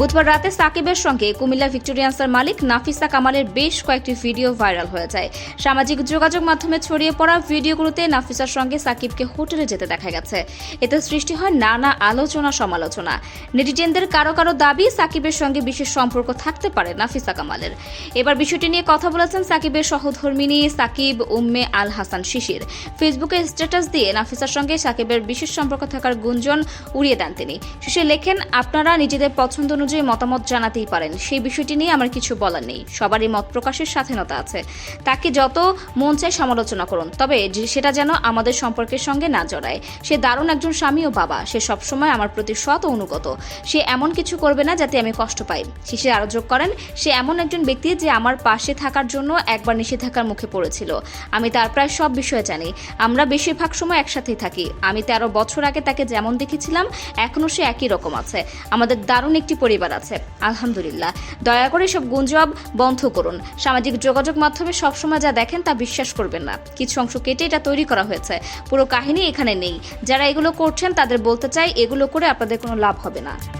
বুধবার রাতে সাকিবের সঙ্গে কুমিল্লা ভিক্টোরিয়ান্সের মালিক নাফিসা কামালের বেশ কয়েকটি ভিডিও ভাইরাল হয়ে যায়। সামাজিক যোগাযোগ মাধ্যমে ছড়িয়ে পড়া ভিডিওগুলোতে নাফিসার সঙ্গে সাকিবকে হোটেলে যেতে দেখা গেছে। এতে সৃষ্টি হয় নানা আলোচনা সমালোচনা। নেটিজেনদের কারও কারও দাবি, সাকিবের সঙ্গে বিশেষ সম্পর্ক থাকতে পারে নাফিসা কামালের। এবার বিষয়টি নিয়ে কথা বলেছেন সাকিবের সহধর্মিনী সাকিব উম্মে আল হাসান শিশির। ফেসবুকে স্ট্যাটাস দিয়ে নাফিসার সঙ্গে সাকিবের বিশেষ সম্পর্ক থাকার গুঞ্জন উড়িয়ে দেন তিনি। শিশির লেখেন, আপনারা নিজেদের পছন্দ অনুযায়ী মতামত জানাতেই পারেন। সেই বিষয়টি নিয়ে আমার কিছু বলার নেই। সবারই মত প্রকাশের স্বাধীনতা আছে। তাকে যত মন চায় সমালোচনা করুন। তবে সেটা যেন আমাদের সম্পর্কের সঙ্গে না জড়ায়। সে দারুণ একজন স্বামী ও বাবা। সে সবসময় আমার প্রতি সৎ অনুগত। সে এমন কিছু করবে না যাতে আমি কষ্ট পাই। শিশির আরও যোগ করেন, সে এমন একজন ব্যক্তি যে আমার পাশে থাকার জন্য একবার নিষেধাজ্ঞার মুখে পড়েছিল। আমি তার প্রায় সব বিষয়ে জানি। আমরা বেশিরভাগ সময় একসাথেই থাকি। আমি তেরো বছর আগে তাকে যেমন দেখেছিলাম, এখনও সে একই রকম আছে। আমাদের দারুণ একটি পরিবার। আছে। আলহামদুলিল্লাহ। দয়া করে সব গুঞ্জব বন্ধ করুন। সামাজিক যোগাযোগ মাধ্যমে সবসময় যা দেখেন তা বিশ্বাস করবেন না। কিছু অংশ কেটে এটা তৈরি করা হয়েছে। পুরো কাহিনী এখানে নেই। যারা এগুলো করছেন তাদের বলতে চাই, এগুলো করে আপনাদের কোনো লাভ হবে না।